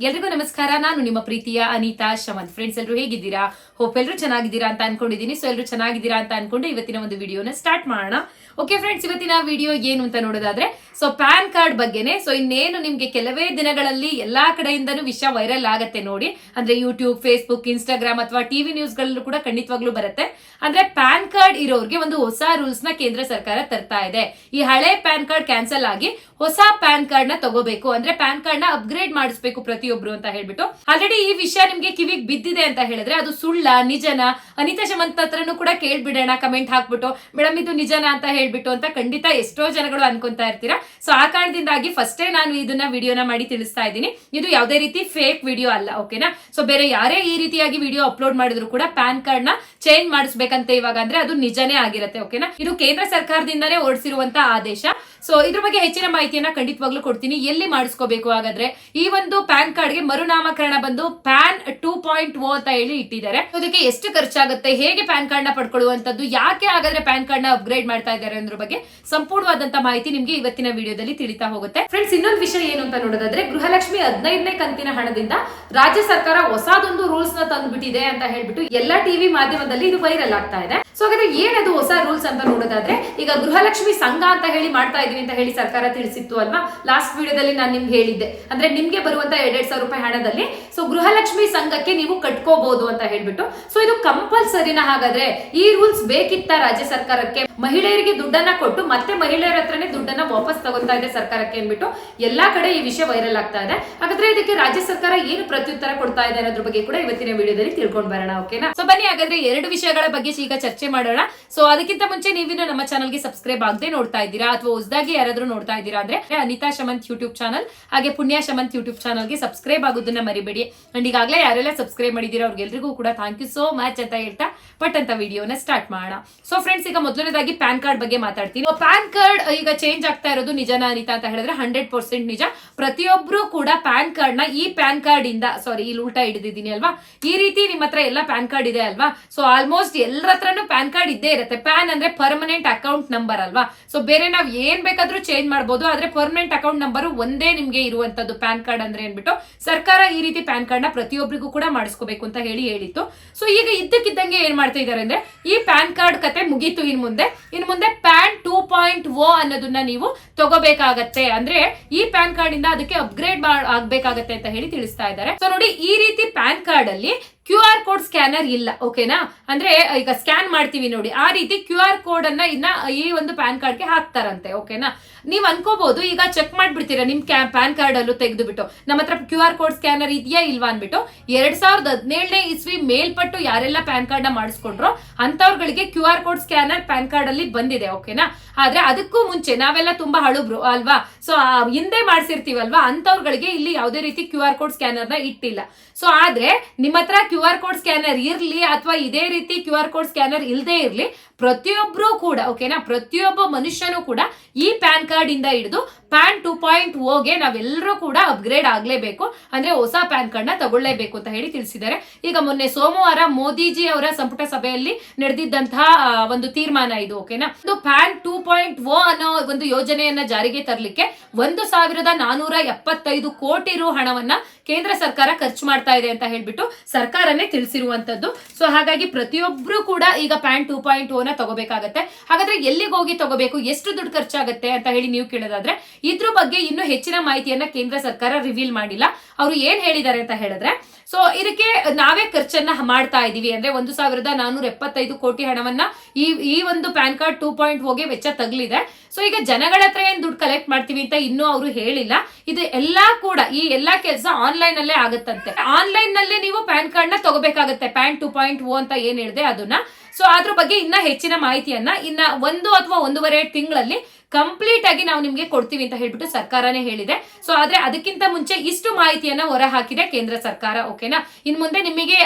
ಎಲ್ರಿಗೂ ನಮಸ್ಕಾರ. ನಾನು ನಿಮ್ಮ ಪ್ರೀತಿಯ ಅನಿತಾ ಶಮಂತ್ ಫ್ರೆಂಡ್ಸ್ ಎಲ್ಲರೂ ಹೇಗಿದ್ದೀರಾ? ಹೋಪ್ ಎಲ್ಲರೂ ಚೆನ್ನಾಗಿದ್ದೀರಾ ಅಂತ ಅನ್ಕೊಂಡಿದ್ದೀನಿ. ಸೊ ಎಲ್ಲರೂ ಚೆನ್ನಾಗಿದ್ದೀರಾ ಅಂತ ಅನ್ಕೊಂಡು ಇವತ್ತಿನ ಒಂದು ವಿಡಿಯೋನ ಸ್ಟಾರ್ಟ್ ಮಾಡೋಣ. ಓಕೆ ಫ್ರೆಂಡ್ಸ್ ಇವತ್ತಿನ ವಿಡಿಯೋ ಏನು ಅಂತ ನೋಡೋದಾದ್ರೆ ಸೊ ಪ್ಯಾನ್ ಕಾರ್ಡ್ ಬಗ್ಗೆನೆ ಸೊ ಇನ್ನೇನು ನಿಮ್ಗೆ ಕೆಲವೇ ದಿನಗಳಲ್ಲಿ ಎಲ್ಲಾ ಕಡೆಯಿಂದನೂ ವಿಷಯ ವೈರಲ್ ಆಗತ್ತೆ ನೋಡಿ. ಅಂದ್ರೆ ಯೂಟ್ಯೂಬ್ ಫೇಸ್ಬುಕ್ ಇನ್ಸ್ಟಾಗ್ರಾಮ್ ಅಥವಾ ಟಿವಿ ನ್ಯೂಸ್ ಗಳಲ್ಲೂ ಕೂಡ ಖಂಡಿತವಾಗ್ಲೂ ಬರುತ್ತೆ. ಅಂದ್ರೆ ಪ್ಯಾನ್ ಕಾರ್ಡ್ ಇರೋರಿಗೆ ಒಂದು ಹೊಸ ರೂಲ್ಸ್ನ ಕೇಂದ್ರ ಸರ್ಕಾರ ತರ್ತಾ ಇದೆ. ಈ ಹಳೆ ಪ್ಯಾನ್ ಕಾರ್ಡ್ ಕ್ಯಾನ್ಸಲ್ ಆಗಿ ಹೊಸ ಪ್ಯಾನ್ ಕಾರ್ಡ್ನ ತಗೋಬೇಕು. ಅಂದ್ರೆ ಪ್ಯಾನ್ ಕಾರ್ಡ್ನ ಅಪ್ಗ್ರೇಡ್ ಮಾಡಿಸ್ಬೇಕು ಪ್ರತಿಯೊಬ್ರು ಅಂತ ಹೇಳ್ಬಿಟ್ಟು. ಆಲ್ರೆಡಿ ಈ ವಿಷಯ ನಿಮ್ಗೆ ಕಿವಿಗ್ ಬಿದ್ದಿದೆ ಅಂತ ಹೇಳಿದ್ರೆ ಅದು ಸುಳ್ಳ, ನಿಜನ? ಅನಿತಾ ಶಮಂತ್ ಹತ್ರನು ಕೂಡ ಕೇಳ್ಬಿಡೋಣ ಕಮೆಂಟ್ ಹಾಕ್ಬಿಟ್ಟು. ಮೇಡಮ್, ಇದು ನಿಜನಾ ಅಂತ ಹೇಳ್ಬಿಟ್ಟು ಅಂತ ಖಂಡಿತ ಎಷ್ಟೋ ಜನಗಳು ಅನ್ಕೊಂತಾ ಇರ್ತೀರಾ. ಸೊ ಆ ಕಾರಣದಿಂದಾಗಿ ಫಸ್ಟೇ ನಾನು ಇದನ್ನ ವಿಡಿಯೋನ ಮಾಡಿ ತಿಳಿಸ್ತಾ ಇದ್ದೀನಿ. ಇದು ಯಾವುದೇ ರೀತಿ ಫೇಕ್ ವಿಡಿಯೋ ಅಲ್ಲ ಓಕೆನಾ ಸೊ ಬೇರೆ ಯಾರೇ ಈ ರೀತಿಯಾಗಿ ವಿಡಿಯೋ ಅಪ್ಲೋಡ್ ಮಾಡಿದ್ರು ಕೂಡ ಪ್ಯಾನ್ ಕಾರ್ಡ್ನ ಚೇಂಜ್ ಮಾಡಿಸ್ಬೇಕಂತ ಇವಾಗ ಅಂದ್ರೆ ಅದು ನಿಜನೇ ಆಗಿರುತ್ತೆ ಓಕೆನಾ ಇದು ಕೇಂದ್ರ ಸರ್ಕಾರದಿಂದಾನೇ ಓಡಿಸಿರುವಂತಹ ಆದೇಶ. ಸೊ ಇದ್ರ ಬಗ್ಗೆ ಹೆಚ್ಚಿನ ಮಾಹಿತಿಯನ್ನ ಖಂಡಿತವಾಗ್ಲೂ ಕೊಡ್ತೀನಿ. ಎಲ್ಲಿ ಮಾಡಿಸ್ಕೋಬೇಕು ಹಾಗಾದ್ರೆ? ಈ ಒಂದು ಪ್ಯಾನ್ ಕಾರ್ಡ್ಗೆ ಮರುನಾಮಕರಣ ಬಂದು ಪ್ಯಾನ್ ಟೂ ಪಾಯಿಂಟ್ ಓ ಅಂತ ಹೇಳಿ ಇಟ್ಟಿದ್ದಾರೆ. ಅದಕ್ಕೆ ಎಷ್ಟು ಖರ್ಚಾಗುತ್ತೆ? ಹೇಗೆ ಪ್ಯಾನ್ ಕಾರ್ಡ್ನ ಪಡ್ಕೊಳ್ಳುವಂತದ್ದು ಯಾಕೆ ಹಾಗಾದ್ರೆ ಪ್ಯಾನ್ ಕಾರ್ಡ್ನ ಅಪ್ಗ್ರೇಡ್ ಮಾಡ್ತಾ ಇದ್ದಾರೆ ಅನ್ನೋದ್ರ ಬಗ್ಗೆ ಸಂಪೂರ್ಣವಾದಂತ ಮಾಹಿತಿ ನಿಮ್ಗೆ ಇವತ್ತಿನ ವಿಡಿಯೋದಲ್ಲಿ ತಿಳಿತಾ ಹೋಗುತ್ತೆ. ಫ್ರೆಂಡ್ಸ್ ಇನ್ನೊಂದು ವಿಷಯ ಏನು ಅಂತ ನೋಡೋದಾದ್ರೆ, ಗೃಹಲಕ್ಷ್ಮಿ ಹದಿನೈದನೇ ಕಂತಿನ ಹಣದಿಂದ ರಾಜ್ಯ ಸರ್ಕಾರ ಹೊಸದೊಂದು ರೂಲ್ಸ್ನ ತಂದ್ಬಿಟ್ಟಿದೆ ಅಂತ ಹೇಳ್ಬಿಟ್ಟು ಎಲ್ಲಾ ಟಿವಿ ಮಾಧ್ಯಮದಲ್ಲಿ ಇದು ವೈರಲ್ ಆಗ್ತಾ ಇದೆ. ಸೊ ಹಾಗಾದ್ರೆ ಏನದು ಹೊಸ ರೂಲ್ಸ್ ಅಂತ ನೋಡೋದಾದ್ರೆ, ಈಗ ಗೃಹಲಕ್ಷ್ಮಿ ಸಂಘ ಅಂತ ಹೇಳಿ ಮಾಡ್ತಾ ಇದೀವಿ ಅಂತ ಹೇಳಿ ಸರ್ಕಾರ ತಿಳಿಸಿತ್ತು ಅಲ್ವಾ? ಲಾಸ್ಟ್ ವಿಡಿಯೋದಲ್ಲಿ ನಾನು ನಿಮ್ಗೆ ಹೇಳಿದ್ದೆ. ಅಂದ್ರೆ ನಿಮ್ಗೆ ಬರುವಂತ ಎರಡೆರಡು ಸಾವಿರ ರೂಪಾಯಿ ಹಣದಲ್ಲಿ ಸೊ ಗೃಹಲಕ್ಷ್ಮಿ ಸಂಘಕ್ಕೆ ನೀವು ಕಟ್ಕೋಬಹುದು ಅಂತ ಹೇಳ್ಬಿಟ್ಟು ಸೊ ಇದು ಕಂಪಲ್ಸರಿನ? ಹಾಗಾದ್ರೆ ಈ ರೂಲ್ಸ್ ಬೇಕಿತ್ತ ರಾಜ್ಯ ಸರ್ಕಾರಕ್ಕೆ? ಮಹಿಳೆಯರಿಗೆ ದುಡ್ಡನ್ನ ಕೊಟ್ಟು ಮತ್ತೆ ಮಹಿಳೆಯರ ಹತ್ರನೇ ದುಡ್ಡನ್ನ ವಾಪಸ್ ತಗೋತಾ ಇದೆ ಸರ್ಕಾರಕ್ಕೆ ಅಂದ್ಬಿಟ್ಟು ಎಲ್ಲಾ ಕಡೆ ಈ ವಿಷಯ ವೈರಲ್ ಆಗ್ತಾ ಇದೆ. ಹಾಗಾದ್ರೆ ಇದಕ್ಕೆ ರಾಜ್ಯ ಸರ್ಕಾರ ಏನು ಪ್ರತ್ಯುತ್ತರ ಕೊಡ್ತಾ ಇದೆ ಅನ್ನೋದ್ರ ಬಗ್ಗೆ ಕೂಡ ಇವತ್ತಿನ ವಿಡಿಯೋದಲ್ಲಿ ತಿಳ್ಕೊಂಡ್ ಬರೋಣ ಓಕೆನಾ ಸೊ ಬನ್ನಿ, ಹಾಗಾದ್ರೆ ಎರಡು ವಿಷಯಗಳ ಬಗ್ಗೆ ಈಗ ಚರ್ಚೆ ಮಾಡೋಣ. ಸೊ ಅದಕ್ಕಿಂತ ಮುಂಚೆ ನೀವಿನ್ನು ನಮ್ಮ ಚಾನಲ್ಗೆ ಸಬ್ಸ್ಕ್ರೈಬ್ ಆಗದೆ ನೋಡ್ತಾ ಇದ್ದೀರಾ? ಅಥವಾ ಹೊಸದಾಗಿ ಯಾರಾದ್ರೂ ನೋಡ್ತಾ ಇದ್ದೀರಾ ಅಂದ್ರೆ ಅನಿತಾ ಶಮಂತ್ ಯೂಟ್ಯೂಬ್ ಚಾನಲ್ ಹಾಗೆ ಪುಣ್ಯ ಶಮಂತ್ ಯೂಟ್ಯೂಬ್ ಚಾನಲ್ಗೆ ಸಬ್ಸ್ಕ್ರೈಬ್ ಆಗೋದನ್ನ ಮರಿಬೇಡಿ. ಅಂಡ್ ಈಗಾಗಲೇ ಯಾರೆಲ್ಲ ಸಬ್ಸ್ಕ್ರೈಬ್ ಮಾಡಿದ್ದೀರಾ ಅವ್ರಿಗೆಲ್ರಿಗೂ ಕೂಡ ಥ್ಯಾಂಕ್ ಯು ಸೋ ಮಚ್ ಅಂತ ಹೇಳ್ತಾ ಪಟ್ ಅಂತ ವಿಡಿಯೋನ ಸ್ಟಾರ್ಟ್ ಮಾಡೋಣ. ಸೊ ಫ್ರೆಂಡ್ಸ್ ಈಗ ಮೊದಲನೇದಾಗಿ ಪ್ಯಾನ್ ಕಾರ್ಡ್ ಬಗ್ಗೆ ಮಾತಾಡ್ತೀನಿ. ಪ್ಯಾನ್ ಕಾರ್ಡ್ ಈಗ ಚೇಂಜ್ ಆಗ್ತಾ ಇರೋದು ನಿಜನಾ ಅನಿತಾ ಅಂತ ಹೇಳಿದ್ರೆ ಹಂಡ್ರೆಡ್ ಪರ್ಸೆಂಟ್ ನಿಜ. ಪ್ರತಿಯೊಬ್ರು ಕೂಡ ಪ್ಯಾನ್ ಕಾರ್ಡ್ನ ಈ ಪ್ಯಾನ್ ಕಾರ್ಡ್ ಇಂದ ಸಾರಿ ಇಲ್ಲಿ ಉಲ್ಟಾ ಹಿಡಿದಿದ್ದೀನಿ ಅಲ್ವಾ? ಈ ರೀತಿ ನಿಮ್ಮ ಹತ್ರ ಎಲ್ಲ ಪ್ಯಾನ್ ಕಾರ್ಡ್ ಇದೆ ಅಲ್ವಾ? ಸೊ ಆಲ್ಮೋಸ್ಟ್ ಎಲ್ಲರ ಹತ್ರನೂ ಪ್ಯಾನ್ ಕಾರ್ಡ್ ಇದ್ದೇ ಇರುತ್ತೆ. ಪ್ಯಾನ್ ಅಂದ್ರೆ ಪರ್ಮನೆಂಟ್ ಅಕೌಂಟ್ ನಂಬರ್ ಅಲ್ವಾ? ಸೊ ಬೇರೆ ನಾವು ಏನ್ ಬೇಕಾದ್ರೂ ಚೇಂಜ್ ಮಾಡಬಹುದು ಆದ್ರೆ ಪರ್ಮನೆಂಟ್ ಅಕೌಂಟ್ ನಂಬರ್ ಒಂದೇ ನಿಮ್ಗೆ ಇರುವಂತದ್ದು ಪ್ಯಾನ್ ಕಾರ್ಡ್ ಅಂದ್ರೆ ಏನ್ಬಿಟ್ಟು, ಸರ್ಕಾರ ಈ ರೀತಿ ಪ್ಯಾನ್ ಕಾರ್ಡ್ನ ಪ್ರತಿಯೊಬ್ಬರಿಗೂ ಕೂಡ ಮಾಡಿಸ್ಕೋಬೇಕು ಅಂತ ಹೇಳಿ ಹೇಳಿತ್ತು. ಸೊ ಈಗ ಇದ್ದಕ್ಕಿದ್ದಂಗೆ ಏನ್ ಮಾಡ್ತಾ ಇದಾರೆ ಅಂದ್ರೆ, ಈ ಪ್ಯಾನ್ ಕಾರ್ಡ್ ಕತೆ ಮುಗೀತು ಇನ್ ಮುಂದೆ. ಇನ್ ಮುಂದೆ ಪ್ಯಾನ್ ಟೂ ಪಾಯಿಂಟ್ ಓ ಅನ್ನೋದನ್ನ ನೀವು ತಗೋಬೇಕಾಗತ್ತೆ. ಅಂದ್ರೆ, ಈ ಪ್ಯಾನ್ ಕಾರ್ಡ್ ಇಂದ ಅದಕ್ಕೆ ಅಪ್ಗ್ರೇಡ್ ಆಗ್ಬೇಕಾಗತ್ತೆ ಅಂತ ಹೇಳಿ ತಿಳಿಸ್ತಾ ಇದ್ದಾರೆ. ಸೊ ನೋಡಿ, ಈ ರೀತಿ ಪ್ಯಾನ್ ಕಾರ್ಡ್ ಅಲ್ಲಿ ಕ್ಯೂ ಆರ್ ಕೋಡ್ ಸ್ಕ್ಯಾನರ್ ಇಲ್ಲ, ಓಕೆನಾ? ಅಂದ್ರೆ ಈಗ ಸ್ಕ್ಯಾನ್ ಮಾಡ್ತೀವಿ ನೋಡಿ. ಆ ರೀತಿ ಕ್ಯೂ ಆರ್ ಕೋಡ್ ಅನ್ನ ಇನ್ನ ಈ ಒಂದು ಪ್ಯಾನ್ ಕಾರ್ಡ್ಗೆ ಹಾಕ್ತಾರಂತೆ, ಓಕೆನಾ? ನೀವ್ ಅನ್ಕೋಬಹುದು ಈಗ ಚೆಕ್ ಮಾಡ್ಬಿಡ್ತೀರಾ ನಿಮ್ ಪ್ಯಾನ್ ಕಾರ್ಡ್ ಅಲ್ಲೂ ತೆಗೆದು ಬಿಟ್ಟು ನಮ್ಮ ಹತ್ರ ಕ್ಯೂ ಆರ್ ಕೋಡ್ ಸ್ಕ್ಯಾನರ್ ಇದೆಯಾ ಇಲ್ವಾ ಅನ್ಬಿಟ್ಟು ಎರಡ್ ಸಾವಿರದ ಹದಿನೇಳನೇ ಇಸ್ವಿ ಮೇಲ್ಪಟ್ಟು ಯಾರೆಲ್ಲ ಪ್ಯಾನ್ ಕಾರ್ಡ್ನ ಮಾಡಿಸ್ಕೊಂಡ್ರೋ ಅಂತವ್ರಗಳಿಗೆ Q R code scanner PAN card ಅಲ್ಲಿ ಬಂದಿದೆ, ಓಕೆನಾ? ಆದ್ರೆ ಅದಕ್ಕೂ ಮುಂಚೆ ನಾವೆಲ್ಲ ತುಂಬಾ ಹಳುಬ್ರು, ಅಲ್ವಾ? ಸೊ ಹಿಂದೆ ಮಾಡಿಸಿರ್ತೀವಲ್ವಾ? ಅಂತವ್ರಗಳಿಗೆ ಇಲ್ಲಿ ಯಾವುದೇ ರೀತಿ ಕ್ಯೂ ಆರ್ ಕೋಡ್ ಸ್ಕ್ಯಾನರ್ನ ಇಟ್ಟಿಲ್ಲ. ಸೊ, ಆದ್ರೆ ನಿಮ್ಮ ಹತ್ರ ಕ್ಯೂ ಆರ್ ಕೋಡ್ ಸ್ಕ್ಯಾನರ್ ಇರ್ಲಿ ಅಥವಾ ಇದೇ ರೀತಿ ಕ್ಯೂ ಆರ್ ಕೋಡ್ ಸ್ಕ್ಯಾನರ್ ಇಲ್ಲದೆ ಇರ್ಲಿ ಪ್ರತಿಯೊಬ್ರು ಕೂಡ, ಓಕೆನಾ? ಪ್ರತಿಯೊಬ್ಬ ಮನುಷ್ಯನೂ ಕೂಡ ಈ ಪ್ಯಾನ್ ಕಾರ್ಡ್ ಇಂದ ಹಿಡಿದು ಪ್ಯಾನ್ ಟೂ ಪಾಯಿಂಟ್ ಓಗೆ ನಾವೆಲ್ಲರೂ ಕೂಡ ಅಪ್ಗ್ರೇಡ್ ಆಗ್ಲೇಬೇಕು. ಅಂದ್ರೆ ಹೊಸ ಪ್ಯಾನ್ ಕಾರ್ಡ್ನ ತಗೊಳ್ಳೇಬೇಕು ಅಂತ ಹೇಳಿ ತಿಳಿಸಿದ್ದಾರೆ. ಈಗ ಮೊನ್ನೆ ಸೋಮವಾರ ಮೋದಿಜಿ ಅವರ ಸಂಪುಟ ಸಭೆಯಲ್ಲಿ ನಡೆದಿದ್ದಂತಹ ಒಂದು ತೀರ್ಮಾನ ಇದು, ಓಕೆನಾ? ಒಂದು ಪ್ಯಾನ್ ಟೂ ಪಾಯಿಂಟ್ ಓ ಅನ್ನೋ ಒಂದು ಯೋಜನೆಯನ್ನ ಜಾರಿಗೆ ತರಲಿಕ್ಕೆ ಒಂದು ಸಾವಿರದ ನಾನೂರ ಎಪ್ಪತ್ತೈದು ಕೋಟಿ ರು ಹಣವನ್ನ ಕೇಂದ್ರ ಸರ್ಕಾರ ಖರ್ಚು ಮಾಡ್ತಾ ಇದೆ ಅಂತ ಹೇಳ್ಬಿಟ್ಟು ಸರ್ಕಾರನೇ ತಿಳಿಸಿರುವಂತದ್ದು. ಸೊ, ಹಾಗಾಗಿ ಪ್ರತಿಯೊಬ್ರು ಕೂಡ ಈಗ ಪ್ಯಾನ್ ಟೂ ಪಾಯಿಂಟ್ ಓ ನ ತಗೋಬೇಕಾಗತ್ತೆ. ಹಾಗಾದ್ರೆ ಎಲ್ಲಿಗೆ ಹೋಗಿ ತಗೋಬೇಕು? ಎಷ್ಟು ದುಡ್ಡು ಖರ್ಚಾಗುತ್ತೆ ಅಂತ ಹೇಳಿ ನೀವು ಕೇಳೋದಾದ್ರೆ, ಇದ್ರ ಬಗ್ಗೆ ಇನ್ನೂ ಹೆಚ್ಚಿನ ಮಾಹಿತಿಯನ್ನ ಕೇಂದ್ರ ಸರ್ಕಾರ ರಿವೀಲ್ ಮಾಡಿಲ್ಲ. ಅವರು ಏನ್ ಹೇಳಿದ್ದಾರೆ ಅಂತ ಹೇಳಿದ್ರೆ ಸೊ ಇದಕ್ಕೆ ನಾವೇ ಖರ್ಚನ್ನ ಮಾಡ್ತಾ ಇದೀವಿ. ಅಂದ್ರೆ ಒಂದು ಸಾವಿರದ ನಾನೂರ ಎಪ್ಪತ್ತೈದು ಕೋಟಿ ಹಣವನ್ನ ಈ ಈ ಒಂದು ಪ್ಯಾನ್ ಕಾರ್ಡ್ ಟೂ ಪಾಯಿಂಟ್ ಹೋಗಿ ವೆಚ್ಚ ತಗಲಿದೆ. ಸೊ ಈಗ ಜನಗಳ ಹತ್ರ ಏನ್ ದುಡ್ಡು ಕಲೆಕ್ಟ್ ಮಾಡ್ತೀವಿ ಅಂತ ಇನ್ನೂ ಅವರು ಹೇಳಿಲ್ಲ. ಇದು ಎಲ್ಲಾ ಕೂಡ, ಈ ಎಲ್ಲಾ ಕೆಲಸ ಆನ್ಲೈನ್ ಅಲ್ಲೇ ಆಗುತ್ತಂತೆ. ಆನ್ಲೈನ್ ನಲ್ಲೇ ನೀವು ಪ್ಯಾನ್ ಕಾರ್ಡ್ನ ತಗೋಬೇಕಾಗತ್ತೆ. ಪ್ಯಾನ್ ಟೂ ಪಾಯಿಂಟ್ ಓ ಅಂತ ಏನ್ ಹೇಳಿದೆ ಅದನ್ನ. ಸೊ ಅದ್ರ ಬಗ್ಗೆ ಇನ್ನ ಹೆಚ್ಚಿನ ಮಾಹಿತಿಯನ್ನ ಇನ್ನ ಒಂದು ಅಥವಾ ಒಂದೂವರೆ ತಿಂಗಳಲ್ಲಿ ಕಂಪ್ಲೀಟ್ ಆಗಿ ನಾವು ನಿಮ್ಗೆ ಕೊಡ್ತೀವಿ ಅಂತ ಹೇಳ್ಬಿಟ್ಟು ಸರ್ಕಾರನೇ ಹೇಳಿದೆ. ಸೊ ಆದ್ರೆ ಅದಕ್ಕಿಂತ ಮುಂಚೆ ಇಷ್ಟು ಮಾಹಿತಿಯನ್ನ ಹೊರ ಹಾಕಿದೆ ಕೇಂದ್ರ ಸರ್ಕಾರ ಓಕೆನಾ ಇನ್ ಮುಂದೆ ನಿಮಗೆ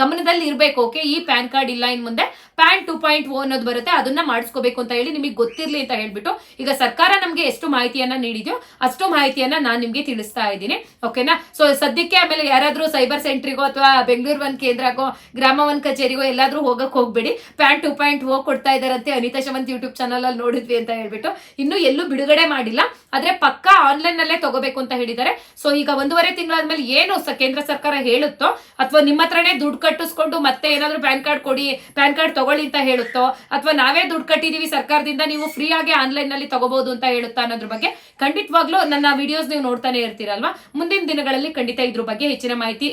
ಗಮನದಲ್ಲಿ ಇರಬೇಕು ಓಕೆ ಈ ಪ್ಯಾನ್ ಕಾರ್ಡ್ ಇಲ್ಲ ಇನ್ ಮುಂದೆ. ಪ್ಯಾನ್ ಟೂ ಪಾಯಿಂಟ್ ಓ ಅನ್ನೋದು ಬರುತ್ತೆ, ಅದನ್ನ ಮಾಡಿಸ್ಕೋಬೇಕು ಅಂತ ಹೇಳಿ ನಿಮಗೆ ಗೊತ್ತಿರ್ಲಿ ಅಂತ ಹೇಳ್ಬಿಟ್ಟು ಈಗ ಸರ್ಕಾರ ನಮ್ಗೆ ಎಷ್ಟು ಮಾಹಿತಿಯನ್ನ ನೀಡಿದ್ಯೋ ಅಷ್ಟು ಮಾಹಿತಿಯನ್ನ ನಾನು ನಿಮ್ಗೆ ತಿಳಿಸ್ತಾ ಇದ್ದೀನಿ ಓಕೆನಾ ಸೊ ಸದ್ಯಕ್ಕೆ ಆಮೇಲೆ ಯಾರಾದ್ರೂ ಸೈಬರ್ ಸೆಂಟ್ರಿಗೋ ಅಥವಾ ಬೆಂಗಳೂರು ಒಂದ್ ಕೇಂದ್ರಗೋ ಗ್ರಾಮ ಒಂದ್ ಕಚೇರಿಗೋ ಎಲ್ಲಾದ್ರೂ ಹೋಗಕ್ ಹೋಗ್ಬೇಡಿ. ಪ್ಯಾನ್ ಟೂ ಪಾಯಿಂಟ್ ಓ ಕೊಡ್ತಾ ಇದಾರಂತೆ ಅನಿತಾ ಶಮಂತ್ ಯೂಟ್ಯೂಬ್ ಚಾನಲ್ ಅಲ್ಲಿ ನೋಡಿದ್ವಿ ಅಂತ ಹೇಳ್ಬಿಟ್ಟು. ಇನ್ನು ಎಲ್ಲೂ ಬಿಡುಗಡೆ ಮಾಡಿಲ್ಲ. ಆದ್ರೆ ಪಕ್ಕಾ ಆನ್ಲೈನ್ ನಲ್ಲೇ ತಗೋಬೇಕು ಅಂತ ಹೇಳಿದ್ದಾರೆ. ಸೊ ಈಗ ಒಂದೂವರೆ ತಿಂಗಳಾದ್ಮೇಲೆ ಏನು ಕೇಂದ್ರ ಸರ್ಕಾರ ಹೇಳುತ್ತೋ ಅಥವಾ ನಿಮ್ಮ ಹತ್ರನೇ ದುಡ್ಡು ಕಟ್ಟಿಸ್ಕೊಂಡು ಮತ್ತೆ ಏನಾದ್ರು ಪ್ಯಾನ್ ಕಾರ್ಡ್ ಕೊಡಿ, ಪ್ಯಾನ್ ಕಾರ್ಡ್ ತಗೊಳ್ಳಿ ಅಂತ ಹೇಳುತ್ತೋ ಅಥವಾ ನಾವೇ ದುಡ್ಡು ಕಟ್ಟಿದೀವಿ ಸರ್ಕಾರದಿಂದ ನೀವು ಫ್ರೀ ಆಗಿ ಆನ್ಲೈನ್ನಲ್ಲಿ ತಗೋಬಹುದು ಅಂತ ಹೇಳುತ್ತಾ ಅನ್ನೋದ್ರ ಬಗ್ಗೆ ಖಂಡಿತವಾಗ್ಲೂ ನನ್ನ ವಿಡಿಯೋಸ್ ನೀವು ನೋಡ್ತಾನೆ ಇರ್ತೀರಲ್ವಾ? ಮುಂದಿನ ದಿನಗಳಲ್ಲಿ ಖಂಡಿತ ಇದ್ರ ಬಗ್ಗೆ ಹೆಚ್ಚಿನ ಮಾಹಿತಿ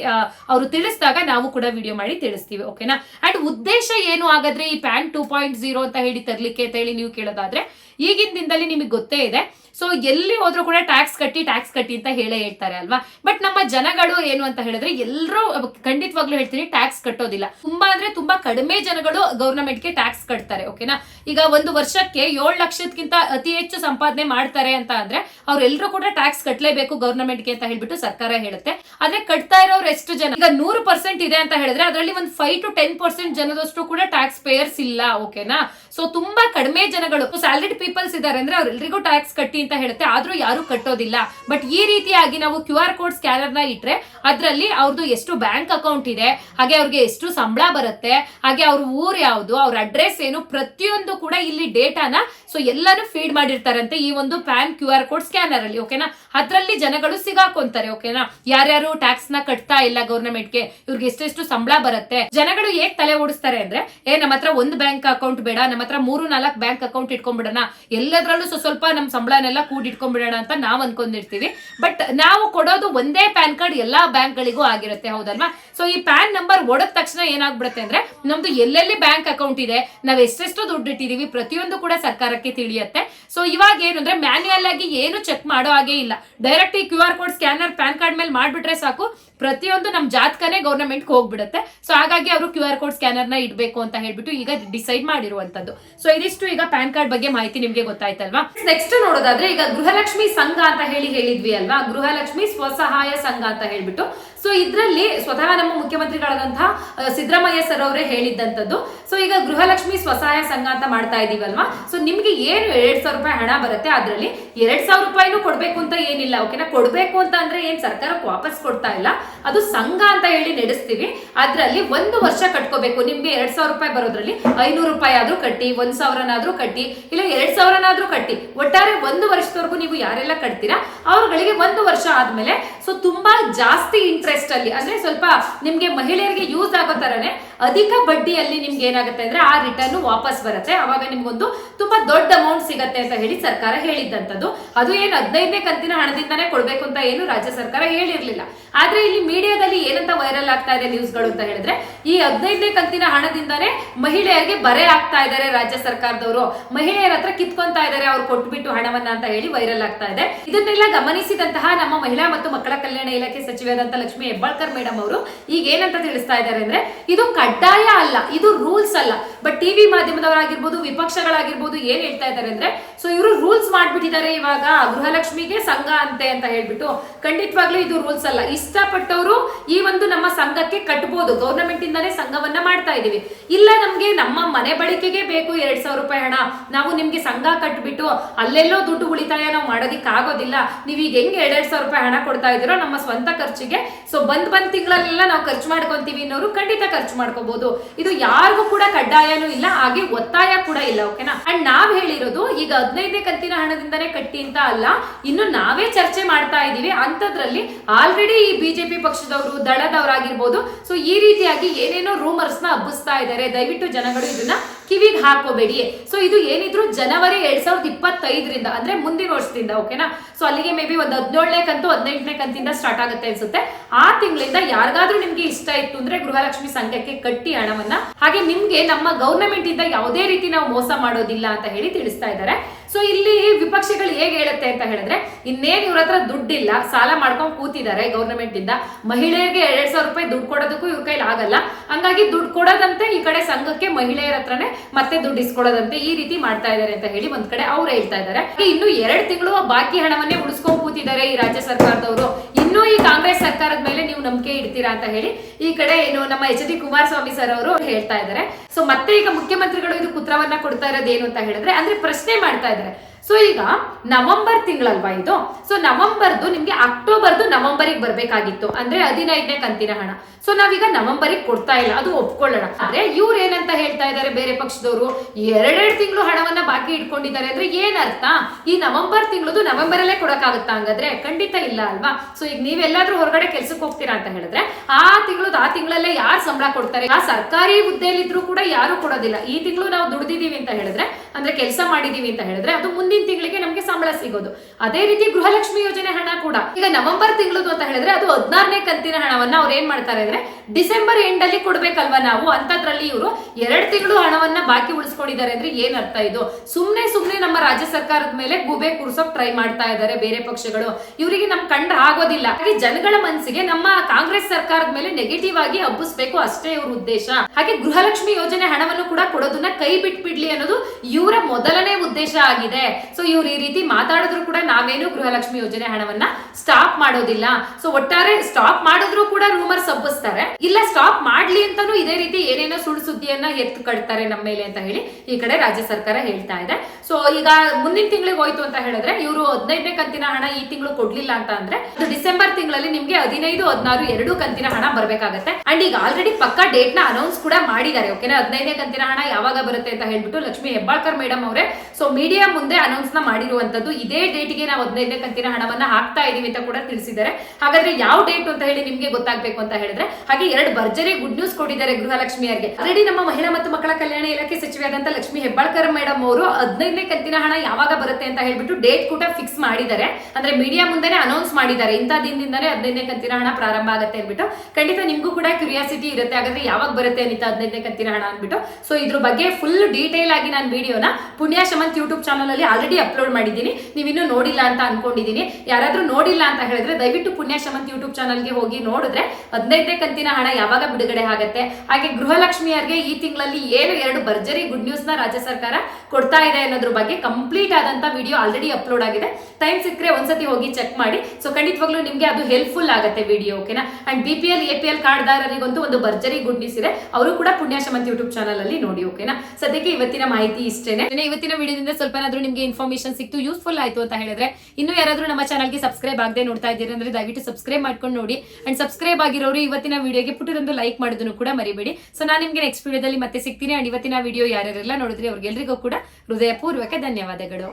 ಅವರು ತಿಳಿಸಿದಾಗ ನಾವು ಕೂಡ ವಿಡಿಯೋ ಮಾಡಿ ತಿಳಿಸ್ತೀವಿ ಓಕೆನಾ ಅಂಡ್ ಉದ್ದೇಶ ಏನು ಆಗದ್ರೆ ಈ ಪ್ಯಾನ್ ಟೂ ಪಾಯಿಂಟ್ ಜೀರೋ ಅಂತ ಹೇಳಿ ತರ್ಲಿಕ್ಕೆ ಅಂತ ಹೇಳಿ ನೀವು ಕೇಳೋದಾದ್ರೆ ಈಗಿನ ದಿನದಲ್ಲಿ ನಿಮಗೆ ಗೊತ್ತೇ ಇದೆ. ಸೊ ಎಲ್ಲಿ ಹೋದ್ರೂ ಕೂಡ ಟ್ಯಾಕ್ಸ್ ಕಟ್ಟಿ ಟ್ಯಾಕ್ಸ್ ಕಟ್ಟಿ ಅಂತ ಹೇಳೇ ಹೇಳ್ತಾರೆ ಅಲ್ವಾ? ಬಟ್ ನಮ್ಮ ಜನಗಳು ಏನು ಅಂತ ಹೇಳಿದ್ರೆ ಎಲ್ಲರೂ ಖಂಡಿತವಾಗ್ಲೂ ಹೇಳ್ತೀನಿ ಟ್ಯಾಕ್ಸ್ ಕಟ್ಟೋದಿಲ್ಲ. ತುಂಬಾ ಅಂದ್ರೆ ತುಂಬಾ ಕಡಿಮೆ ಜನಗಳು ಗೌರ್ಮೆಂಟ್ಗೆ ಟ್ಯಾಕ್ಸ್ ಕಟ್ತಾರೆ ಓಕೆನಾ ಈಗ ಒಂದು ವರ್ಷಕ್ಕೆ ಏಳು ಲಕ್ಷಕ್ಕಿಂತ ಅತಿ ಹೆಚ್ಚು ಸಂಪಾದನೆ ಮಾಡ್ತಾರೆ ಅಂತ ಅಂದ್ರೆ ಅವ್ರೆಲ್ಲರೂ ಕೂಡ ಟ್ಯಾಕ್ಸ್ ಕಟ್ಟಲೇಬೇಕು ಗೌರ್ಮೆಂಟ್ಗೆ ಅಂತ ಹೇಳ್ಬಿಟ್ಟು ಸರ್ಕಾರ ಹೇಳುತ್ತೆ. ಆದ್ರೆ ಕಟ್ತಾ ಇರೋರು ಎಷ್ಟು ಜನ? ಈಗ ನೂರು ಪರ್ಸೆಂಟ್ ಇದೆ ಅಂತ ಹೇಳಿದ್ರೆ, ಅದರಲ್ಲಿ ಒಂದು ಫೈವ್ ಟು ಟೆನ್ ಪರ್ಸೆಂಟ್ ಜನದಷ್ಟು ಕೂಡ ಟ್ಯಾಕ್ಸ್ ಪೇಯರ್ಸ್ ಇಲ್ಲ ಓಕೆನಾ ಸೊ ತುಂಬಾ ಕಡಿಮೆ ಜನಗಳು. ಸ್ಯಾಲರಿಡ್ ಪೀಪಲ್ಸ್ ಇದಾರೆ ಅಂದ್ರೆ ಅವ್ರೆಲ್ರಿಗೂ ಟ್ಯಾಕ್ಸ್ ಕಟ್ಟಿ ಅಂತ ಹೇಳುತ್ತೆ. ಆದ್ರೂ ಯಾರು ಕಟ್ಟೋದಿಲ್ಲ. ಬಟ್ ಈ ರೀತಿಯಾಗಿ ನಾವು ಕ್ಯೂ ಆರ್ ಕೋಡ್ ಸ್ಕ್ಯಾನರ್ನ ಇಟ್ರೆ ಅದರಲ್ಲಿ ಅವ್ರದ್ದು ಎಷ್ಟು ಬ್ಯಾಂಕ್ ಅಕೌಂಟ್ ಇದೆ, ಹಾಗೆ ಅವ್ರಿಗೆ ಎಷ್ಟು ಸಂಬಳ ಬರುತ್ತೆ, ಹಾಗೆ ಅವ್ರ ಊರ್ ಯಾವ್ದು, ಅವ್ರ ಅಡ್ರೆಸ್ ಏನು ಪ್ರತಿಯೊಂದು ಕೂಡ ಇಲ್ಲಿ ಡೇಟಾನ ಸೊ ಎಲ್ಲಾನು ಫೀಡ್ ಮಾಡಿರ್ತಾರಂತೆ ಈ ಒಂದು PAN Q R code scanner ಅಲ್ಲಿ ಓಕೆನಾ ಅದ್ರಲ್ಲಿ ಜನಗಳು ಸಿಗಾಕೊಂತಾರೆ ಓಕೆನಾ ಯಾರ್ಯಾರು ಟ್ಯಾಕ್ಸ್ನ ಕಟ್ತಾ ಇಲ್ಲ ಗೌರ್ಮೆಂಟ್ಗೆ ಇವ್ರಿಗೆ ಎಷ್ಟೆಷ್ಟು ಸಂಬಳ ಬರುತ್ತೆ? ಜನಗಳು ಹೇಗ್ ತಲೆ ಓಡಿಸ್ತಾರೆ ಅಂದ್ರೆ, ಏ ನಮ್ಮ ಹತ್ರ ಒಂದು ಬ್ಯಾಂಕ್ ಅಕೌಂಟ್ ಬೇಡ, ನಮ್ಮ ಹತ್ರ ಮೂರು ನಾಲ್ಕು ಬ್ಯಾಂಕ್ ಅಕೌಂಟ್ ಇಟ್ಕೊಂಡ್ಬಿಡೋಣ. ಎಲ್ಲದ್ರಲ್ಲೂ ಸ್ವಲ್ಪ ನಮ್ ಸಂಬಳನೆಲ್ಲ ಕೂಡ್ ಇಟ್ಕೊಂಡ್ಬಿಡೋಣ ಅಂತ ನಾವ್ ಅನ್ಕೊಂಡಿರ್ತೀವಿ. ಬಟ್ ನಾವು ಕೊಡೋದು ಒಂದೇ ಪ್ಯಾನ್ ಕಾರ್ಡ್ ಎಲ್ಲಾ ಬ್ಯಾಂಕ್ ಗಳಿಗೂ ಆಗಿರುತ್ತೆ, ಹೌದಲ್ವಾ? ಸೊ ಈ ಪ್ಯಾನ್ ನಂಬರ್ ಒಡದ ತಕ್ಷಣ ಏನಾಗ್ಬಿಡುತ್ತೆ ಅಂದ್ರೆ, ನಮ್ದು ಎಲ್ಲೆಲ್ಲಿ ಬ್ಯಾಂಕ್ ಅಕೌಂಟ್ ಇದೆ, ನಾವ್ ಎಷ್ಟೆಷ್ಟು ದುಡ್ಡು ಇಟ್ಟಿದೀವಿ, ಪ್ರತಿಯೊಂದು ಕೂಡ ಸರ್ಕಾರಕ್ಕೆ ತಿಳಿಯುತ್ತೆ. ಸೊ ಇವಾಗ ಏನು ಅಂದ್ರೆ ಮ್ಯಾನ್ಯಲ್ ಆಗಿ ಏನು ಚೆಕ್ ಮಾಡೋ ಹಾಗೆ ಇಲ್ಲ. ಡೈರೆಕ್ಟ್ ಈ Q R code scanner PAN card ಮೇಲೆ ಮಾಡ್ಬಿಟ್ರೆ ಸಾಕು. ಪ್ರತಿಯೊಂದು ನಮ್ ಜಾತಕನೇ ಗೌರ್ಮೆಂಟ್ ಹೋಗ್ಬಿಡುತ್ತೆ. ಸೊ ಹಾಗಾಗಿ ಅವರು ಕ್ಯೂ ಆರ್ ಕೋಡ್ ಸ್ಕ್ಯಾನರ್ನ ಇಡಬೇಕು ಅಂತ ಹೇಳ್ಬಿಟ್ಟು ಈಗ ಡಿಸೈಡ್ ಮಾಡಿರುವಂತದ್ದು. ಸೊ ಇದಿಷ್ಟು ಈಗ ಪ್ಯಾನ್ ಕಾರ್ಡ್ ಬಗ್ಗೆ ಮಾಹಿತಿ ನಿಮ್ಗೆ ಗೊತ್ತಾಯ್ತಲ್ವಾ? ನೆಕ್ಸ್ಟ್ ನೋಡೋದಾದ್ರೆ ಈಗ ಗೃಹಲಕ್ಷ್ಮಿ ಸಂಘ ಅಂತ ಹೇಳಿ ಹೇಳಿದ್ವಿ ಅಲ್ವಾ? ಗೃಹಲಕ್ಷ್ಮಿ ಸ್ವಸಹಾಯ ಸಂಘ ಅಂತ ಹೇಳ್ಬಿಟ್ಟು. ಸೊ ಇದ್ರಲ್ಲಿ ಸ್ವತಃ ನಮ್ಮ ಮುಖ್ಯಮಂತ್ರಿಗಳಾದಂತಹ ಸಿದ್ದರಾಮಯ್ಯ ಸರ್ ಅವರೇ ಹೇಳಿದ್ದಂಥದ್ದು. ಸೊ ಈಗ ಗೃಹಲಕ್ಷ್ಮಿ ಸ್ವಸಹಾಯ ಸಂಘ ಅಂತ ಮಾಡ್ತಾ ಇದೀವಲ್ವಾ? ಸೊ ನಿಮ್ಗೆ ಏನು ಎರಡ್ ಸಾವಿರ ರೂಪಾಯಿ ಹಣ ಬರುತ್ತೆ ಅದ್ರಲ್ಲಿ? ಎರಡ್ ಸಾವಿರ ರೂಪಾಯಿನೂ ಕೊಡ್ಬೇಕು ಅಂತ ಏನಿಲ್ಲ. ಓಕೆನಾ? ಕೊಡ್ಬೇಕು ಅಂತ ಅಂದ್ರೆ ಏನ್ ಸರ್ಕಾರಕ್ಕೆ ವಾಪಸ್ ಕೊಡ್ತಾ ಇಲ್ಲ. ಅದು ಸಂಘ ಅಂತ ಹೇಳಿ ನಡೆಸ್ತೀವಿ. ಅದರಲ್ಲಿ ಒಂದು ವರ್ಷ ಕಟ್ಕೋಬೇಕು. ನಿಮ್ಗೆ ಎರಡ್ ಸಾವಿರ ರೂಪಾಯಿ ಬರೋದ್ರಲ್ಲಿ ಐನೂರು ರೂಪಾಯಿ ಆದ್ರೂ ಕಟ್ಟಿ, ಒಂದ್ ಸಾವಿರನಾದ್ರೂ ಕಟ್ಟಿ, ಇಲ್ಲ ಎರಡ್ ಸಾವಿರನಾದ್ರೂ ಕಟ್ಟಿ. ಒಟ್ಟಾರೆ ಒಂದು ವರ್ಷದವರೆಗೂ ನೀವು ಯಾರೆಲ್ಲ ಕಟ್ತೀರಾ, ಅವ್ರಗಳಿಗೆ ಒಂದು ವರ್ಷ ಆದ್ಮೇಲೆ ಸೊ ತುಂಬಾ ಜಾಸ್ತಿ ಇಂಟ್ರೆಸ್ಟ್ ಅಲ್ಲಿ, ಅಂದ್ರೆ ಸ್ವಲ್ಪ ನಿಮ್ಗೆ ಮಹಿಳೆಯರಿಗೆ ಯೂಸ್ ಆಗೋ ತರನೇ ಅಧಿಕ ಬಡ್ಡಿಯಲ್ಲಿ ನಿಮ್ಗೆ ಏನಾಗುತ್ತೆ ಅಂದ್ರೆ ಆ ರಿಟರ್ನ್ ವಾಪಸ್ ಬರುತ್ತೆ. ಅವಾಗ ನಿಮ್ಗೊಂದು ತುಂಬಾ ದೊಡ್ಡ ಅಮೌಂಟ್ ಸಿಗತ್ತೆ ಅಂತ ಹೇಳಿ ಸರ್ಕಾರ ಹೇಳಿದ್ದಂಥದ್ದು. ಅದು ಏನು ಹದಿನೈದನೇ ಕಂತಿನ ಹಣದಿಂದಾನೇ ಕೊಡ್ಬೇಕು ಅಂತ ಏನು ರಾಜ್ಯ ಸರ್ಕಾರ ಹೇಳಿರ್ಲಿಲ್ಲ. ಆದ್ರೆ ಇಲ್ಲಿ ಮೀಡಿಯಾದಲ್ಲಿ ಏನಂತ ವೈರಲ್ ಆಗ್ತಾ ಇದೆ ನ್ಯೂಸ್ಗಳು ಅಂತ ಹೇಳಿದ್ರೆ, ಈ ಹದಿನೈದನೇ ಕಂತಿನ ಹಣದಿಂದಾನೇ ಮಹಿಳೆಯರಿಗೆ ಬರೆ ಆಗ್ತಾ ಇದ್ದಾರೆ ರಾಜ್ಯ ಸರ್ಕಾರದವರು. ಮಹಿಳೆಯರ ಹತ್ರ ಕಿತ್ಕೊಂತಾ ಇದ್ದಾರೆ, ಅವ್ರು ಕೊಟ್ಬಿಟ್ಟು ಹಣವನ್ನ ಅಂತ ಹೇಳಿ ವೈರಲ್ ಆಗ್ತಾ ಇದೆ. ಇದನ್ನೆಲ್ಲ ಗಮನಿಸಿದಂತಹ ನಮ್ಮ ಮಹಿಳಾ ಮತ್ತು ಮಕ್ಕಳ ಕಲ್ಯಾಣ ಇಲಾಖೆ ಸಚಿವೆಯಾದಂತಹ ಲಕ್ಷ್ಮಿ ಹೆಬ್ಬಾಳ್ಕರ್ ಮೇಡಮ್ ಅವರು ಈಗ ಏನಂತ ತಿಳಿಸ್ತಾ ಇದ್ದಾರೆ ಅಂದ್ರೆ, ಇದು ಕಡ್ಡಾಯ ಅಲ್ಲ, ಇದು ರೂಲ್ಸ್ ಅಲ್ಲ. ಬಟ್ ಟಿವಿ ಮಾಧ್ಯಮದವರಾಗಿರ್ಬೋದು, ವಿಪಕ್ಷಗಳಾಗಿರ್ಬೋದು ಏನ್ ಹೇಳ್ತಾ ಇದ್ದಾರೆ ಅಂದ್ರೆ, ಸೊ ಇವರು ರೂಲ್ಸ್ ಮಾಡ್ಬಿಟ್ಟಿದ್ದಾರೆ ಇವಾಗ ಗೃಹಲಕ್ಷ್ಮಿಗೆ ಸಂಘ ಅಂತೆ ಅಂತ ಹೇಳ್ಬಿಟ್ಟು ಖಂಡಿತವಾಗ್ಲೂ ಇದು ರೂಲ್ಸ್ ಅಲ್ಲ. ಇಷ್ಟಪಟ್ಟವರು ಈ ಒಂದು ನಮ್ಮ ಸಂಘಕ್ಕೆ ಕಟ್ಬೋದು. ಗೌರ್ಮೆಂಟ್ ಇಂದಾನೇ ಸಂಘವನ್ನ ಮಾಡ್ತಾ ಇದೀವಿ ಇಲ್ಲ ನಮ್ಗೆ ನಮ್ಮ ಮನೆ ಬಳಕೆಗೆ ಬೇಕು ಎರಡ್ ಸಾವಿರ ರೂಪಾಯಿ ಹಣ. ನಾವು ನಿಮ್ಗೆ ಸಂಘ ಕಟ್ಬಿಟ್ಟು ಅಲ್ಲೆಲ್ಲೋ ದುಡ್ಡು ಉಳಿತಾಯ ನಾವು ಮಾಡೋದಿಕ್ ಆಗೋದಿಲ್ಲ. ನೀವ್ ಈಗ ಹೆಂಗ್ ಎರಡ್ ಸಾವಿರ ರೂಪಾಯಿ ಹಣ ಕೊಡ್ತಾ ಇದೀರೋ ನಮ್ಮ ಸ್ವಂತ ಖರ್ಚಿಗೆ. ಸೊ ಬಂದ್ ಬಂದ್ ತಿಂಗಳಲ್ಲೆಲ್ಲ ನಾವು ಖರ್ಚು ಮಾಡ್ಕೊಂತೀವಿ ಅನ್ನೋರು ಖಂಡಿತ ಖರ್ಚು ಮಾಡ್ಕೋಬಹುದು ಇದು ಯಾರಿಗೂ ಕೂಡ ಕಡ್ಡಾಯನೂ ಇಲ್ಲ, ಹಾಗೆ ಒತ್ತಾಯ ಕೂಡ ಇಲ್ಲ ಓಕೆನಾ ಅಂಡ್ ನಾವ್ ಹೇಳಿರೋದು ಈಗ ಹದಿನೈದನೇ ಕಂತಿನ ಹಣದಿಂದನೇ ಕಟ್ಟಿ ಅಂತ ಅಲ್ಲ, ಇನ್ನು ನಾವೇ ಚರ್ಚೆ ಮಾಡ್ತಾ ಇದೀವಿ ಅಂತದ್ರಲ್ಲಿ ಆಲ್ರೆಡಿ ಈ ಬಿಜೆಪಿ ಪಕ್ಷದವರು ದಳದವರಾಗಿರ್ಬೋದು. ಸೊ ಈ ರೀತಿಯಾಗಿ ಏನೇನೋ ರೂಮರ್ಸ್ನ ಹಬ್ಬಿಸ್ತಾ ಇದ್ದಾರೆ. ದಯವಿಟ್ಟು ಜನಗಳು ಇದನ್ನ ಕಿವಿಗೆ ಹಾಕೋಬೇಡಿ. ಸೊ ಇದು ಏನಿದ್ರು ಜನವರಿ ಎರಡ್ ಸಾವಿರದ ಇಪ್ಪತ್ತೈದರಿಂದ, ಅಂದ್ರೆ ಮುಂದಿನ ವರ್ಷದಿಂದ ಓಕೆನಾ ಸೊ ಅಲ್ಲಿಗೆ ಮೇ ಬಿ ಒಂದು ಹದಿನೇಳನೇ ಕಂತು, ಹದಿನೆಂಟನೇ ಕಂತಿಂದ ಸ್ಟಾರ್ಟ್ ಆಗುತ್ತೆ ಅನ್ಸುತ್ತೆ. ಆ ತಿಂಗಳಿಂದ ಯಾರಿಗಾದ್ರೂ ನಿಮ್ಗೆ ಇಷ್ಟ ಇತ್ತು ಅಂದ್ರೆ ಗೃಹಲಕ್ಷ್ಮಿ ಸಂಘಕ್ಕೆ ಕಟ್ಟಿ ಹಣವನ್ನ. ಹಾಗೆ ನಿಮ್ಗೆ ನಮ್ಮ ಗೌರ್ಮೆಂಟ್ ಇಂದ ಯಾವುದೇ ರೀತಿ ನಾವು ಮೋಸ ಮಾಡೋದಿಲ್ಲ ಅಂತ ಹೇಳಿ ತಿಳಿಸ್ತಾ ಇದ್ದಾರೆ. ಸೊ ಇಲ್ಲಿ ವಿಪಕ್ಷಗಳು ಹೇಗೆ ಹೇಳುತ್ತೆ ಅಂತ ಹೇಳಿದ್ರೆ, ಇನ್ನೇನ್ ಇವ್ರ ಹತ್ರ ದುಡ್ಡಿಲ್ಲ, ಸಾಲ ಮಾಡ್ಕೊಂಡು ಕೂತಿದ್ದಾರೆ ಗೌರ್ಮೆಂಟ್ ಇಂದ, ಮಹಿಳೆಯರಿಗೆ ಎರಡ್ ಸಾವಿರ ರೂಪಾಯಿ ದುಡ್ಡು ಕೊಡೋದಕ್ಕೂ ಇವ್ರ ಕೈಲಿ ಆಗಲ್ಲ. ಹಂಗಾಗಿ ದುಡ್ಡು ಕೊಡೋದಂತೆ ಈ ಕಡೆ ಸಂಘಕ್ಕೆ ಮಹಿಳೆಯರ ಹತ್ರನೇ ಮತ್ತೆ ದುಡ್ಡು ಇಸ್ಕೊಳ್ಳೋದಂತೆ ಈ ರೀತಿ ಮಾಡ್ತಾ ಇದ್ದಾರೆ ಅಂತ ಹೇಳಿ ಒಂದ್ ಕಡೆ ಅವ್ರು ಹೇಳ್ತಾ ಇದ್ದಾರೆ ಇನ್ನು ಎರಡು ತಿಂಗಳು ಬಾಕಿ ಹಣವನ್ನೇ ಉಳಿಸ್ಕೊಂಡು ಕೂತಿದ್ದಾರೆ ಈ ರಾಜ್ಯ ಸರ್ಕಾರದವರು. ಇನ್ನೂ ಈ ಕಾಂಗ್ರೆಸ್ ಸರ್ಕಾರದ ಮೇಲೆ ನೀವು ನಂಬಿಕೆ ಇಡ್ತೀರಾ ಅಂತ ಹೇಳಿ ಈ ಕಡೆ ಏನು ನಮ್ಮ ಎಚ್ ಡಿ ಕುಮಾರಸ್ವಾಮಿ ಸರ್ ಅವರು ಹೇಳ್ತಾ ಇದ್ದಾರೆ ಸೊ ಮತ್ತೆ ಈಗ ಮುಖ್ಯಮಂತ್ರಿಗಳು ಇದು ಪುತ್ರವನ್ನ ಕೊಡ್ತಾ ಇರೋದು ಏನು ಅಂತ ಹೇಳಿದ್ರೆ, ಅಂದ್ರೆ ಪ್ರಶ್ನೆ ಮಾಡ್ತಾ ಇದ್ದಾರೆ. genere. ಸೊ ಈಗ ನವೆಂಬರ್ ತಿಂಗಳಲ್ವಾ ಇದು? ಸೊ ನವೆಂಬರ್ದು ನಿಮ್ಗೆ ಅಕ್ಟೋಬರ್ದು ನವೆಂಬರಿಗೆ ಬರ್ಬೇಕಾಗಿತ್ತು. ಅಂದ್ರೆ ಹದಿನೈದನೇ ಕಂತಿನ ಹಣ. ಸೊ ನಾವೀಗ ನವೆಂಬರಿಗೆ ಕೊಡ್ತಾ ಇಲ್ಲ. ಅದು ಒಪ್ಕೊಳ್ಳೋಣ. ಆದ್ರೆ ಇವ್ರು ಏನಂತ ಹೇಳ್ತಾ ಇದ್ದಾರೆ ಬೇರೆ ಪಕ್ಷದವರು? ಎರಡೆರಡು ತಿಂಗಳು ಹಣವನ್ನ ಬಾಕಿ ಇಟ್ಕೊಂಡಿದ್ದಾರೆ ಅಂದ್ರೆ ಏನರ್ಥ ಈ ನವೆಂಬರ್ ತಿಂಗಳದು ನವೆಂಬರ್ ಅಲ್ಲೇ ಕೊಡಕ್ಕಾಗುತ್ತಾ ಹಂಗಾದ್ರೆ? ಖಂಡಿತ ಇಲ್ಲ ಅಲ್ವಾ? ಸೊ ಈಗ ನೀವೆಲ್ಲಾದ್ರೂ ಹೊರಗಡೆ ಕೆಲ್ಸಕ್ಕೆ ಹೋಗ್ತೀರಾ ಅಂತ ಹೇಳಿದ್ರೆ, ಆ ತಿಂಗಳದ ಆ ತಿಂಗಳಲ್ಲೇ ಯಾರು ಸಂಬಳ ಕೊಡ್ತಾರೆ? ಆ ಸರ್ಕಾರಿ ಹುದ್ದೆಯಲ್ಲಿದ್ರು ಕೂಡ ಯಾರು ಕೊಡೋದಿಲ್ಲ. ಈ ತಿಂಗಳು ನಾವು ದುಡ್ದಿದೀವಿ ಅಂತ ಹೇಳಿದ್ರೆ, ಅಂದ್ರೆ ಕೆಲಸ ಮಾಡಿದೀವಿ ಅಂತ ಹೇಳಿದ್ರೆ, ಅದು ಮುಂದಿನ ತಿಂಗಳಿಗೆ ನಮಗೆ ಸಂಬಳ ಸಿಗೋದು. ಅದೇ ರೀತಿ ಗೃಹಲಕ್ಷ್ಮಿ ಯೋಜನೆ ಹಣ ಕೂಡ. ಈಗ ನವೆಂಬರ್ ತಿಂಗಳದು ಅಂತ ಹೇಳಿದ್ರೆ ಅದು ಹದಿನಾರನೇ ಕಂತಿನ ಹಣವನ್ನ ಅವ್ರು ಏನ್ ಮಾಡ್ತಾರೆ ಅಂದ್ರೆ ಡಿಸೆಂಬರ್ ಎಂಡ್ ಅಲ್ಲಿ ಕೊಡ್ಬೇಕಲ್ವಾ ನಾವು? ಅಂತದ್ರಲ್ಲಿ ಇವರು ಎರಡು ತಿಂಗಳು ಹಣವನ್ನ ಬಾಕಿ ಉಳಿಸ್ಕೊಂಡಿದ್ದಾರೆ ಅಂದ್ರೆ ಏನ್ ಅರ್ಥ ಇದು? ಸುಮ್ನೆ ಸುಮ್ನೆ ನಮ್ಮ ರಾಜ್ಯ ಸರ್ಕಾರದ ಮೇಲೆ ಗುಬೆ ಕೂರ್ಸೋಕ್ ಟ್ರೈ ಮಾಡ್ತಾ ಇದ್ದಾರೆ ಬೇರೆ ಪಕ್ಷಗಳು. ಇವರಿಗೆ ನಮ್ ಕಂಡ ಆಗೋದಿಲ್ಲ. ಹಾಗೆ ಜನಗಳ ಮನಸ್ಸಿಗೆ ನಮ್ಮ ಕಾಂಗ್ರೆಸ್ ಸರ್ಕಾರದ ಮೇಲೆ ನೆಗೆಟಿವ್ ಆಗಿ ಹಬ್ಬಿಸ್ಬೇಕು ಅಷ್ಟೇ ಇವ್ರ ಉದ್ದೇಶ. ಹಾಗೆ ಗೃಹಲಕ್ಷ್ಮಿ ಯೋಜನೆ ಹಣವನ್ನು ಕೂಡ ಕೊಡೋದನ್ನ ಕೈ ಬಿಟ್ಬಿಡ್ಲಿ ಅನ್ನೋದು ಇವರ ಮೊದಲನೇ ಉದ್ದೇಶ ಆಗಿದೆ. ಸೊ ಇವ್ರು ಈ ರೀತಿ ಮಾತಾಡಿದ್ರು ಕೂಡ ನಾವೇನು ಗೃಹಲಕ್ಷ್ಮಿ ಯೋಜನೆ ಹಣವನ್ನ ಸ್ಟಾಪ್ ಮಾಡೋದಿಲ್ಲ. ಸೊ ಒಟ್ಟಾರೆ ಸ್ಟಾಪ್ ಮಾಡಿದ್ರು ಕೂಡ ರೂಮರ್ ಸಬ್ಬಿಸ್ತಾರೆ. ಇಲ್ಲ ಸ್ಟಾಪ್ ಮಾಡ್ಲಿ ಅಂತಾನು ಇದೇ ರೀತಿ ಏನೇನೋ ಸುಳ್ಳು ಸುದ್ದಿಯನ್ನ ಎತ್ತು ಕಟ್ತಾರೆ ನಮ್ಮ ಮೇಲೆ ಅಂತ ಹೇಳಿ ಈ ಕಡೆ ರಾಜ್ಯ ಸರ್ಕಾರ ಹೇಳ್ತಾ ಇದೆ. ಸೊ ಈಗ ಮುಂದಿನ ತಿಂಗಳಿಗೆ ಹೋಯ್ತು ಅಂತ ಹೇಳಿದ್ರೆ ಇವರು ಹದಿನೈದನೇ ಕಂತಿನ ಹಣ ಈ ತಿಂಗಳು ಕೊಡ್ಲಿಲ್ಲ ಅಂತ ಅಂದ್ರೆ ಡಿಸೆಂಬರ್ ತಿಂಗಳಲ್ಲಿ ನಿಮ್ಗೆ ಹದಿನೈದು, ಹದಿನಾರು ಎರಡು ಕಂತಿನ ಹಣ ಬರ್ಬೇಕಾಗತ್ತೆ. ಅಂಡ್ ಈಗ ಆಲ್ರೆಡಿ ಪಕ್ಕ ಡೇಟ್ನ ಅನೌನ್ಸ್ ಕೂಡ ಮಾಡಿದ್ದಾರೆ ಓಕೆನಾ ಹದಿನೈದನೇ ಕಂತಿನ ಹಣ ಯಾವಾಗ ಬರುತ್ತೆ ಅಂತ ಹೇಳ್ಬಿಟ್ಟು ಲಕ್ಷ್ಮಿ ಹೆಬ್ಬಾಳ್ಕರ್ ಮೇಡಮ್ ಅವರೇ ಸೊ ಮೀಡಿಯಾ ಮುಂದೆ ಅನೌನ್ಸ್ನ ಮಾಡಿರುವಂತದ್ದು ಇದೇ ಡೇಟ್ಗೆ ನಾವು ಹದಿನೈದನೇ ಕಂತಿನ ಹಣವನ್ನ ಹಾಕ್ತಾ ಇದೀವಿ ಅಂತ ಕೂಡ ತಿಳಿಸಿದ್ದಾರೆ. ಹಾಗಾದ್ರೆ ಯಾವ ಡೇಟ್ ಅಂತ ಹೇಳಿ ನಿಮ್ಗೆ ಗೊತ್ತಾಗ್ಬೇಕು ಅಂತ ಹೇಳಿದ್ರೆ, ಹಾಗೆ ಎರಡು ಭರ್ಜರಿ ಗುಡ್ ನ್ಯೂಸ್ ಕೊಟ್ಟಿದ್ದಾರೆ ಗೃಹಲಕ್ಷ್ಮಿಯರಿಗೆ ಆಲ್ರೆಡಿ ನಮ್ಮ ಮಹಿಳಾ ಮತ್ತು ಮಕ್ಕಳ ಕಲ್ಯಾಣ ಇಲಾಖೆ ಸಚಿವೆಯಾದಂತ ಲಕ್ಷ್ಮಿ ಹೆಬ್ಬಾಳ್ಕರ್ ಮೇಡಮ್ ಅವರು ಹದಿನೈದನೇ ಕಂತಿನ ಹಣ ಯಾವಾಗ ಬರುತ್ತೆ ಅಂತ ಹೇಳ್ಬಿಟ್ಟು ಡೇಟ್ ಕೂಡ ಫಿಕ್ಸ್ ಮಾಡಿದ್ದಾರೆ. ಅಂದ್ರೆ ಮೀಡಿಯಾ ಮುಂದೆನೆ ಅನೌನ್ಸ್ ಮಾಡಿದ್ದಾರೆ. ಇಂಥ ದಿನದಿಂದಲೇ ಹದಿನೈದನೇ ಕಂತಿನ ಹಣ ಪ್ರಾರಂಭ ಆಗುತ್ತೆ ಅಂದ್ಬಿಟ್ಟು. ಖಂಡಿತ ನಿಮಗೂ ಕೂಡ ಕ್ಯೂರಿಯಾಸಿಟಿ ಇರುತ್ತೆ. ಹಾಗಾದ್ರೆ ಯಾವಾಗ ಬರುತ್ತೆ ಅಂತ ಹದಿನೈದನೇ ಕಂತಿನ ಹಣ ಅಂದ್ಬಿಟ್ಟು. ಸೊ ಇದ್ರ ಬಗ್ಗೆ ಫುಲ್ ಡೀಟೇಲ್ ಆಗಿ ನಾನು ವಿಡಿಯೋನ ಪುಣ್ಯ ಶಮಂತ್ ಯೂಟ್ಯೂಬ್ ಚಾನಲ್ ಅಲ್ಲಿ ಆಲ್ರೆಡಿ ಅಪ್ಲೋಡ್ ಮಾಡಿದ್ದೀನಿ. ನೀವು ಇನ್ನೂ ನೋಡಿಲ್ಲ ಅಂತ ಅನ್ಕೊಂಡಿದ್ದೀನಿ. ಯಾರಾದ್ರೂ ನೋಡಿಲ್ಲ ಅಂತ ಹೇಳಿದ್ರೆ ದಯವಿಟ್ಟು ಪುಣ್ಯ ಶಮಂತ್ ಯೂಟ್ಯೂಬ್ ಚಾನಲ್ಗೆ ಹೋಗಿ ನೋಡಿದ್ರೆ ಹದಿನೈದನೇ ಕಂತಿನ ಹಣ ಯಾವಾಗ ಬಿಡುಗಡೆ ಆಗುತ್ತೆ. ಹಾಗೆ ಗೃಹಲಕ್ಷ್ಮಿಯರಿಗೆ ಈ ತಿಂಗಳಲ್ಲಿ ಏನು ಎರಡು ಭರ್ಜರಿ ಗುಡ್ ನ್ಯೂಸ್ನ ರಾಜ್ಯ ಸರ್ಕಾರ ಕೊಡ್ತಾ ಇದೆ ಅನ್ನೋದ್ರ ಬಗ್ಗೆ ಕಂಪ್ಲೀಟ್ ಆದಂತ ವಿಡಿಯೋ ಆಲ್ರೆಡಿ ಅಪ್ಲೋಡ್ ಆಗಿದೆ. ಟೈಮ್ ಸಿಕ್ಕರೆ ಒಂದ್ಸತಿ ಹೋಗಿ ಚೆಕ್ ಮಾಡಿ. ಸೊ ಖಂಡಿತವಾಗ್ಲೂ ನಿಮ್ಗೆ ಅದು ಹೆಲ್ಪ್ಫುಲ್ ಆಗುತ್ತೆ ವಿಡಿಯೋ ಓಕೆನಾ and B P L A P L ಕಾರ್ಡ್ದಾರರಿಗಂತೂ ಒಂದು ಭರ್ಜರಿ ಗುಡ್ ನ್ಯೂಸ್ ಇದೆ. ಅವರು ಕೂಡ ಪುಣ್ಯಾಶಮಂತ್ ಯೂಟ್ಯೂಬ್ ಚಾನಲ್ ಅಲ್ಲಿ ನೋಡಿ ಓಕೆನಾ ಸದ್ಯಕ್ಕೆ ಇವತ್ತಿನ ಮಾಹಿತಿ ಇಷ್ಟೇನೆ. ಇನ್ನು ಇವತ್ತಿನ ಸ್ವಲ್ಪ ಸ್ವಲ್ಪನಾದ್ರೂ ನಿಮಗೆ ಇನ್ಫಾರ್ಮೇಶನ್ ಸಿಕ್ತು ಯೂಸ್ಫುಲ್ ಆಯ್ತು ಅಂತ ಹೇಳಿದ್ರೆ, ಇನ್ನು ಯಾರಾದರೂ ನಮ್ಮ ಚಾನಲ್ಗೆ ಸಬ್ಸ್ಕ್ರೈಬ್ ಆಗದೆ ನೋಡ್ತಾ ಇದ್ದೀರಿ ಅಂದ್ರೆ ದಯವಿಟ್ಟು ಸಬ್ಸ್ಕ್ರೈಬ್ ಮಾಡ್ಕೊಂಡು ನೋಡಿ. ಅಂಡ್ ಸಬ್ಸ್ಕ್ರೈಬ್ ಆಗಿರೋರು ಇವತ್ತಿನ ವಿಡಿಯೋಗೆ ಪುಟ್ಟದೊಂದು ಲೈಕ್ ಮಾಡೋದನ್ನು ಕೂಡ ಮರಿಬೇಡಿ. ಸೊ ನಾನು ನಿಮಗೆ ನೆಕ್ಸ್ಟ್ ವಿಡಿಯೋದಲ್ಲಿ ಮತ್ತೆ ಸಿಗ್ತೀನಿ. ಅಂಡ್ ಇವತ್ತಿನ ವಿಡಿಯೋ ಯಾರ್ಯಾರೆಲ್ಲ ನೋಡಿದ್ರಿ, ಅವ್ರಿಗೆಲ್ರಿಗೂ ಕೂಡ ಹೃದಯಪೂರ್ವಕ ಧನ್ಯವಾದಗಳು.